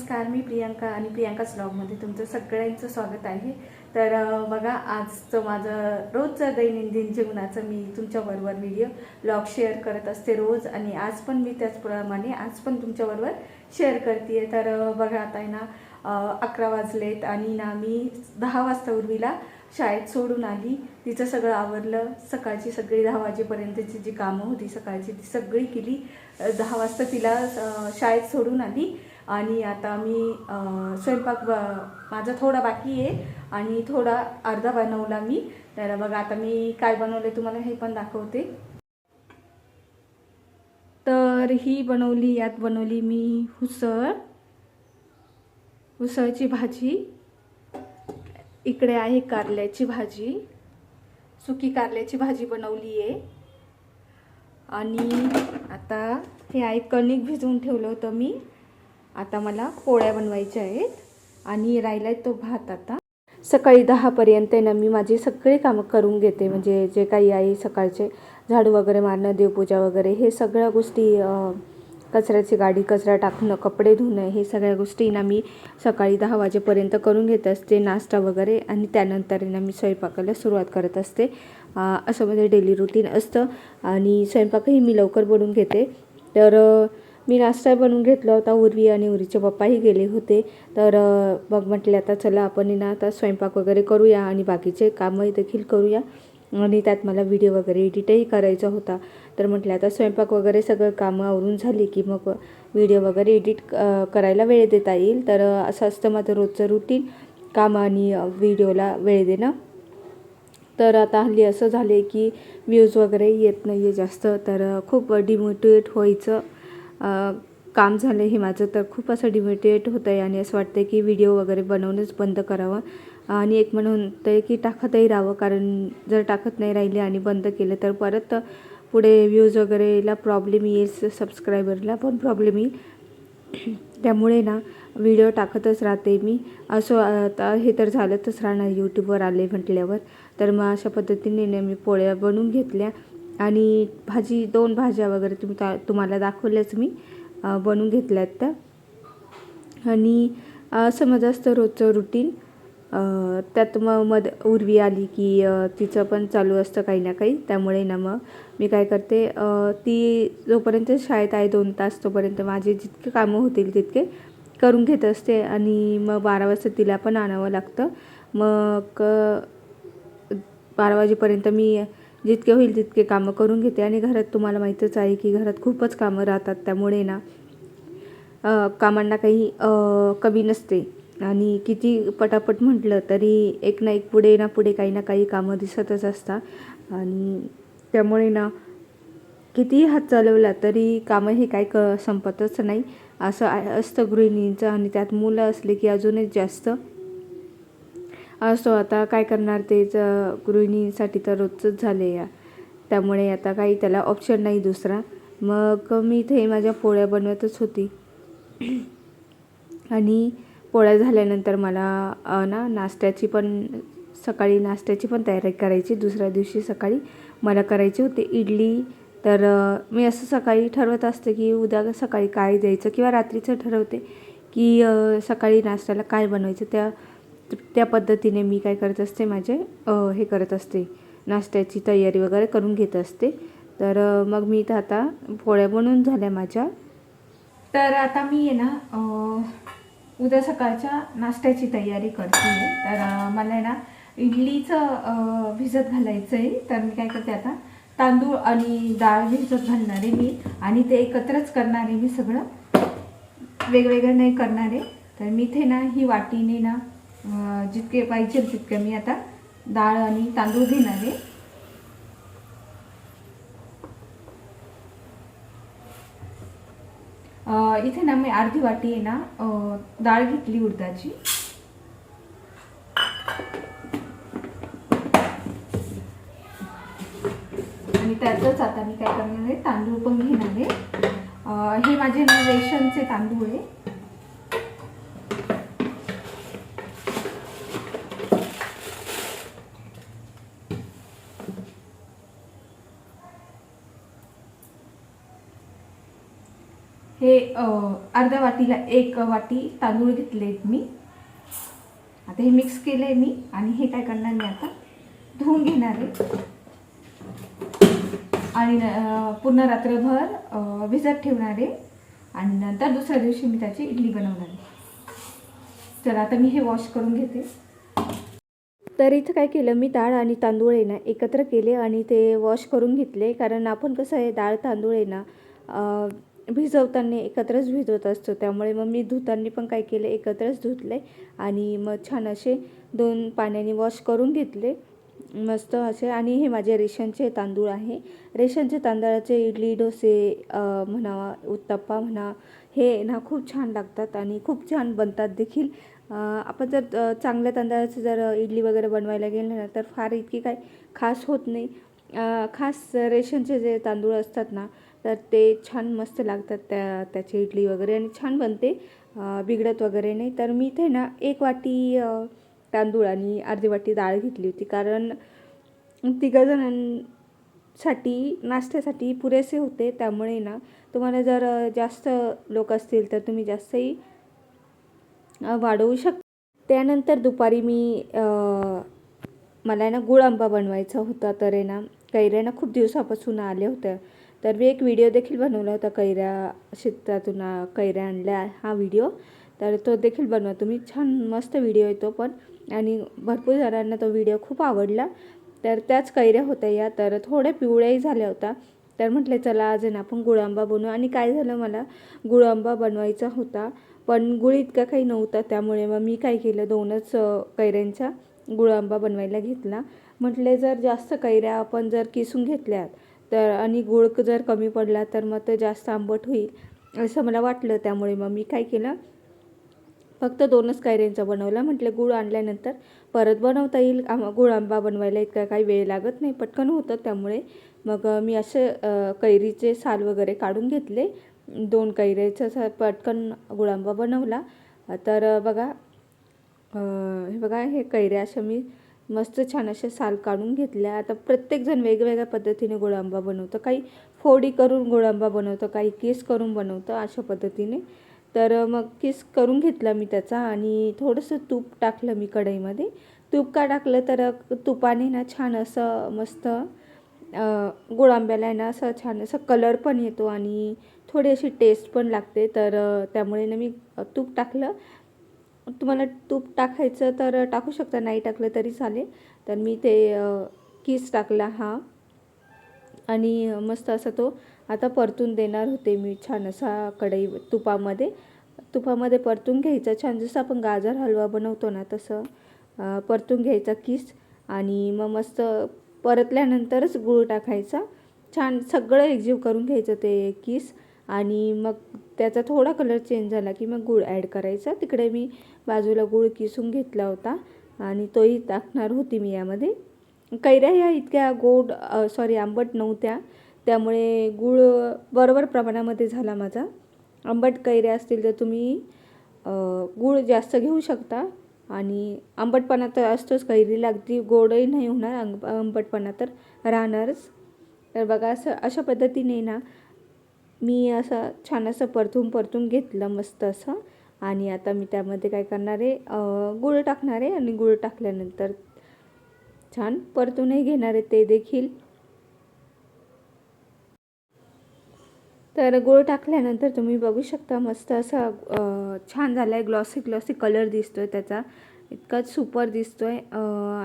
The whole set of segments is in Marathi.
नमस्कार मी प्रियांका आणि प्रियांकाच ब्लॉगमध्ये तुमचं सगळ्यांचं स्वागत आहे. तर बघा आजचं माझं रोजचं दैनंदिन जीवनाचं मी तुमच्याबरोबर व्हिडिओ ब्लॉग शेअर करत असते रोज आणि आज पण मी त्याचप्रमाणे आज पण तुमच्याबरोबर शेअर करते तर बघा आता आहे ना अकरा वाजलेत आणि ना मी दहा वाजता उर्वीला शाळेत सोडून आली. तिचं सगळं आवरलं. सकाळची सगळी दहा वाजेपर्यंतची जी कामं होती सकाळची ती सगळी केली. दहा वाजता तिला शाळेत सोडून आली. आणि आता मी स्वयंपाक ब- माझा थोडा बाकी आहे आणि थोडा अर्धा बनवला मी. तर बघा आता मी काय बनवलं तुम्हाला हे पण दाखवते. तर ही बनवली यात बनवली मी उसळ उसळची भाजी. इकडे आहे कारल्याची भाजी. सुकी कारल्याची भाजी बनवली आहे. आणि आता हे आहे कणिक भिजवून ठेवलं होतं मी. आता मला पोळ्या बनवायच्या आहेत आणि राहिला तो भात आता. सकाळी दहापर्यंत ना मी माझे सगळे कामं करून घेते. म्हणजे जे काही आहे सकाळचे झाडू वगैरे मारणं देवपूजा वगैरे हे सगळ्या गोष्टी कचऱ्याची गाडी कचरा टाकणं कपडे धुणं हे सगळ्या गोष्टी ना मी सकाळी दहा वाजेपर्यंत करून घेत असते. नाश्ता वगैरे आणि त्यानंतर ना मी स्वयंपाकाला सुरुवात करत असते. असं म्हणजे डेली रुटीन असतं आणि स्वयंपाकही मी लवकर बनवून घेते. तर मी नाश्ता बनवून घेतला होता. उर्वी आणि उरीचे पप्पाही गेले होते. तर मग म्हटले आता चला आपण ना आता स्वयंपाक वगैरे करूया आणि बाकीचे कामही देखील करूया. आणि त्यात मला व्हिडिओ वगैरे एडिटही करायचा होता. तर म्हटलं आता स्वयंपाक वगैरे सगळं कामं आवरून झाली की मग व्हिडिओ वगैरे एडिट करायला वेळ देता येईल. तर असं असतं माझं रोजचं रुटीन. काम आणि व्हिडिओला वेळ देणं. तर आता हल्ली असं झालं आहे की व्ह्यूज वगैरे येत नाही आहे जास्त. तर खूप डिमोटिवेट व्हायचं. काम झालं हे माझं तर खूप असं डिमोटिवेट होतं आहे आणि असं वाटतं की व्हिडिओ वगैरे बनवणंच बंद करावं. आणि एक म्हणून ते की टाकतही राहावं कारण जर टाकत नाही राहिले आणि बंद केलं तर परत पुढे व्ह्यूज वगैरेला प्रॉब्लेम येईल सबस्क्रायबरला पण प्रॉब्लेम येईल. त्यामुळे ना व्हिडिओ टाकतच राहते मी. असं आता हे तर झालंच राहणार यूट्यूबवर आले म्हटल्यावर. तर मग अशा पद्धतीने मी पोळ्या बनवून घेतल्या. आणि भाजी दोन भाज्या वगैरे तुम्ही ता तुम्हाला दाखवल्याच मी बनवून घेतल्या आहेत त्या. आणि समज असतं रोजचं रुटीन त्यात मग मध उर्वी आली की तिचं पण चालू असतं काही ना काही त्यामुळे ना मग मी काय करते ती जोपर्यंत शाळेत आहे दोन तास तोपर्यंत माझे जितके कामं होतील तितके करून घेत असते आणि मग बारा वाजता तिला पण आणावं लागतं. मग बारा वाजेपर्यंत मी जितके होईल तितके कामं करून घेते. आणि घरात तुम्हाला माहीतच आहे की घरात खूपच कामं राहतात. त्यामुळे ना कामांना काही कमी नसते. आणि किती पटापट म्हटलं तरी एक ना एक पुढे ना पुढे काही ना काही कामं दिसतच असतात. आणि त्यामुळे ना कितीही हात चालवला तरी कामं हे काय क संपतच नाही. असं आहे- असतं गृहिणींचं. आणि त्यात मुलं असले की अजूनच जास्त असो आता काय करणार तेच गृहिणीसाठी तर रोजचंच झाले या. त्यामुळे आता काही त्याला ऑप्शन नाही दुसरा. मग मी इथे माझ्या पोळ्या बनवतच होती. आणि पोळ्या झाल्यानंतर मला ना नाश्त्याची पण सकाळी नाश्त्याची पण तयारी करायची. दुसऱ्या दिवशी सकाळी मला करायची होती इडली. तर मी असं सकाळी ठरवत असते की उद्या सकाळी काय द्यायचं किंवा रात्रीचं ठरवते की सकाळी नाश्त्याला काय बनवायचं. त्या त्या पद्धतीने मी काय करत असते माझे हे करत असते नाश्त्याची तयारी वगैरे करून घेत असते. तर मग मी इथं आता पोळ्या बनवून झाल्या माझ्या. तर आता मी आहे ना उद्या सकाळच्या नाश्त्याची तयारी करते. तर मला आहे ना इडलीचं भिजत घालायचं आहे तर मी काय करते आता तांदूळ आणि डाळ भिजत घालणार आहे मी. आणि ते एकत्रच करणार आहे मी सगळं. वेगवेगळं नाही करणार आहे. तर मी इथे ना ही वाटीने ना जितके पाहिजे तितके मी आता डाळ आणि तांदूळ घेणार आहे. इथे ना मी अर्धी वाटी आहे ना डाळ घेतली उडदाची. आणि त्यातच आता मी काय करणार आहे तांदूळ पण घेणार आहे. हे माझे ना रेशनचे तांदूळ आहे. हे अर्ध्या वाटीला एक वाटी तांदूळ घेतलेत मी. आता हे मिक्स केलं आहे मी आणि हे काय करणार मी आता? धुवून घेणार आहे. आणि पूर्ण रात्रभर भिजत ठेवणार आहे. आणि नंतर दुसऱ्या दिवशी मी त्याची इडली बनवणार आहे. तर आता मी हे वॉश करून घेते. तर इथं काय केलं मी डाळ आणि तांदूळ आहे ना एकत्र केले आणि ते वॉश करून घेतले. कारण आपण कसं आहे डाळ तांदूळ आहे ना भिजवताना एकत्रच भिजवत असतो. त्यामुळे मग मी धुताना पण काय केलं एकत्रच धुतले आणि मग छान असे दोन पाण्याने वॉश करून घेतले. मस्त असे आणि हे माझे रेशनचे तांदूळ आहे. रेशनचे तांदळाचे इडली डोसे म्हणा उत्तप्पा म्हणा हे ना खूप छान लागतात आणि खूप छान बनतात देखील. आपण जर चांगल्या तांदळाचं जर इडली वगैरे बनवायला गेलं ना तर फार इतकी काही खास होत नाही. खास रेशनचे जे तांदूळ असतात ना तर ते छान मस्त लागतात त्या त्याची इडली वगैरे आणि छान बनते बिघडत वगैरे नाही. तर मी इथे ना एक वाटी तांदूळ आणि अर्धी वाटी डाळ घेतली होती. कारण तिघंजणांसाठी नाश्त्यासाठी पुरेसे होते. त्यामुळे ना तुम्हाला जर जास्त लोक असतील तर तुम्ही जास्तही वाढवू शक त्यानंतर दुपारी मी मला आहे ना गुळ आंबा बनवायचा होता. तर आहे ना कैऱ्या ना खूप दिवसापासून आल्या होत्या. तर मी एक व्हिडिओ देखील बनवला होता कैऱ्या शेतातून कैऱ्या आणल्या हा व्हिडिओ तर तो देखील बनवा. तुम्ही छान मस्त व्हिडिओ येतो पण. आणि भरपूर जणांना तो व्हिडिओ खूप आवडला. तर त्याच कैऱ्या होत्या या. तर थोड्या पिवळ्याही झाल्या होत्या. तर म्हटले चला आज ना आपण गुळांबा बनवू. आणि काय झालं मला गुळांबा बनवायचा होता. पण गुळ इतका काही नव्हता त्यामुळे मग मी काय केलं दोनच कैऱ्यांचा गुळांबा बनवायला घेतला. म्हटले जर जास्त कैऱ्या आपण जर किसून घेतल्यात तर आणि गुळ जर कमी पडला तर मग ते जास्त आंबट होईल असं मला वाटलं त्यामुळे. मग मी काय केलं फक्त दोनच कैऱ्यांचा बनवला. म्हटलं गुळ आणल्यानंतर परत बनवता येईल. आम गुळ आंबा बनवायला इतका काही वेळ लागत नाही पटकन होतं त्यामुळे. मग मी असे कैरीचे साल वगैरे काढून घेतले. दोन कैऱ्याचा असा पटकन गुळांबा बनवला. तर बघा हे बघा हे कैऱ्या अशा मी मस्त छान अशा साल काढून घेतल्या. आता प्रत्येकजण वेगवेगळ्या पद्धतीने गोळंबा बनवतं. काही फोडी करून गोळंबा बनवतं काही केस करून बनवतं अशा पद्धतीने. तर मग किस करून घेतला मी त्याचा आणि थोडंसं तूप टाकलं मी कढईमध्ये. तूप का टाकलं तर तुपाने ना छान असं मस्त गोळांब्याला आहे ना असं छान असं कलर पण येतो आणि थोडी अशी टेस्ट पण लागते. तर त्यामुळे ना मी तूप टाकलं. तुम्हाला तूप टाकायचं तर टाकू शकता नाही टाकलं तरी चालेल. तर मी ते किस टाकला हा. आणि मस्त असा तो आता परतून देणार होते मी छान असा कढई तुपामध्ये. तुपामध्ये परतून घ्यायचा छान जसं आपण गाजर हलवा बनवतो ना तसं परतून घ्यायचा किस आणि मग मस्त परतल्यानंतरच गूळ टाकायचा. छान सगळं एकजीव करून घ्यायचं ते किस आणि मग त्याचा थोडा कलर चेंज झाला की मग गूळ ॲड करायचा. तिकडे मी बाजूला गूळ किसून घेतला होता आणि तोही टाकणार होती मी यामध्ये. कैऱ्या ह्या इतक्या गोड सॉरी आंबट नव्हत्या. त्यामुळे गूळ बरोबर प्रमाणामध्ये झाला माझा. आंबट कैऱ्या असतील तर तुम्ही गूळ जास्त घेऊ शकता. आणि आंबटपणा तर असतोच कैरीला अगदी गोडही नाही होणार. आंब आंबटपणा तर राहणारच. तर बघा असं अशा पद्धतीने ना मी असं छान असं परतून परतून घेतलं मस्त असं. आणि आता मी त्यामध्ये काय करणार आहे गुळ गूळ टाकणार आहे आणि गूळ टाकल्यानंतर छान परतूनही घेणार आहे ते देखील. तर गूळ टाकल्यानंतर तुम्ही बघू शकता मस्त असा छान झाला आहे ग्लॉसी ग्लॉसी कलर दिसतो आहे त्याचा. इतकाच सुपर दिसतो आहे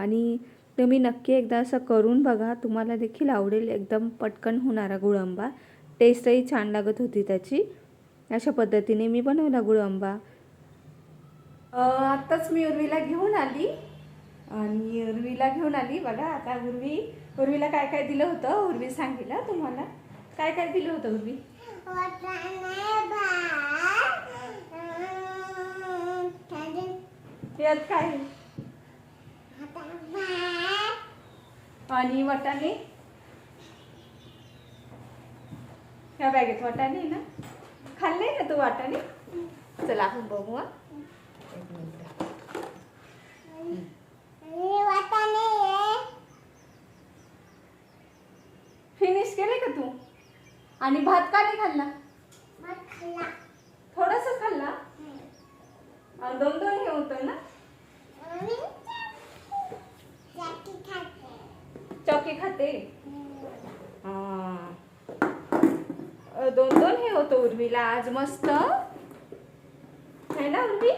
आणि तुम्ही नक्की एकदा असं करून बघा. तुम्हाला देखील आवडेल. एकदम पटकन होणारा गुळंबा. टेस्टही छान लागत होती त्याची. अशा पद्धतीने मी बनवला गुळ आंबा. आत्ताच मी उर्वीला घेऊन आली. आणि उर्वीला घेऊन आली. बघा आता उर्वी उर्वीला काय काय दिलं होतं? उर्वी सांगेल तुम्हाला. काय काय दिलं होतं उर्वी? यात काय? आणि वाटाणे. ह्या बॅगेत वाटाणे ना? खाल्ले ना तू वाटाणे? चला आपण बघू फिनिश केले का तू? आणि भात का नाही खाल्ला? थोडस खाल्ला? दोन दोन हे होतं ना चॉकी खाते हा. अ, दोन दोन हे उर्मीला आज मस्त. है ना उर्मी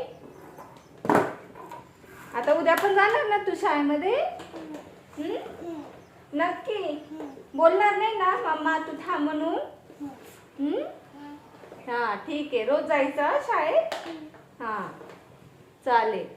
आता उद्या पण जाणार ना तू शाळेमध्ये? नक्की. बोलणार नाही ना मम्मा तू थांब म्हणून? हा ठीक आहे. रोज जायचं शाळेत? हा. चालेल.